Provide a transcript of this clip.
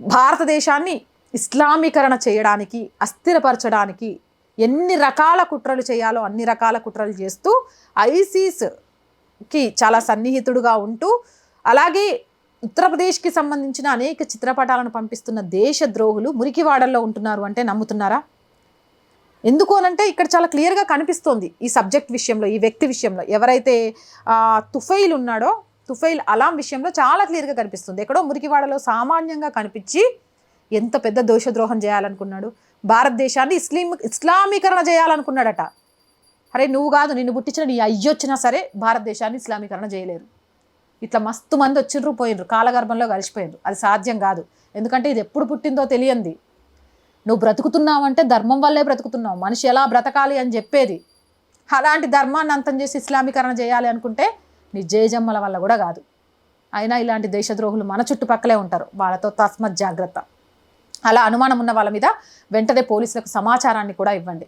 భారతదేశాన్ని ఇస్లామీకరణ చేయడానికి అస్థిరపరచడానికి ఎన్ని రకాల కుట్రలు చేయాలో అన్ని రకాల కుట్రలు చేస్తూ ఐసీస్కి చాలా సన్నిహితుడుగా ఉంటూ అలాగే ఉత్తరప్రదేశ్కి సంబంధించిన అనేక చిత్రపటాలను పంపిస్తున్న దేశద్రోహులు మురికివాడల్లో ఉంటున్నారు అంటే నమ్ముతున్నారా? ఎందుకు అనంటే ఇక్కడ చాలా క్లియర్గా కనిపిస్తోంది ఈ సబ్జెక్ట్ విషయంలో ఈ వ్యక్తి విషయంలో. ఎవరైతే తుఫైల్ ఉన్నాడో తుఫైల్ అలాం విషయంలో చాలా క్లియర్గా కనిపిస్తుంది. ఎక్కడో మురికివాడలో సామాన్యంగా కనిపించి ఎంత పెద్ద దోషద్రోహం చేయాలనుకున్నాడు. భారతదేశాన్ని ఇస్లీం ఇస్లామీకరణ చేయాలనుకున్నాడట. అరే నువ్వు కాదు నిన్ను పుట్టించిన నీ అయ్యొచ్చినా సరే భారతదేశాన్ని ఇస్లామీకరణ చేయలేరు. ఇట్లా మస్తు మంది వచ్చిండ్రు పోయినరు కాలగర్భంలో కలిసిపోయినరు అది సాధ్యం కాదు. ఎందుకంటే ఇది ఎప్పుడు పుట్టిందో తెలియంది. నువ్వు బ్రతుకుతున్నావంటే ధర్మం వల్లే బ్రతుకుతున్నావు. మనిషి ఎలా బ్రతకాలి అని చెప్పేది. అలాంటి ధర్మాన్ని అంతం చేసి ఇస్లామీకరణ చేయాలి అనుకుంటే నీ జేజమ్మల వల్ల కూడా కాదు. అయినా ఇలాంటి దేశద్రోహులు మన చుట్టుపక్కలే ఉంటారు. వాళ్ళతో తస్మత్ జాగ్రత్త. అలా అనుమానం ఉన్న వాళ్ళ మీద వెంటనే పోలీసులకు సమాచారాన్ని కూడా ఇవ్వండి.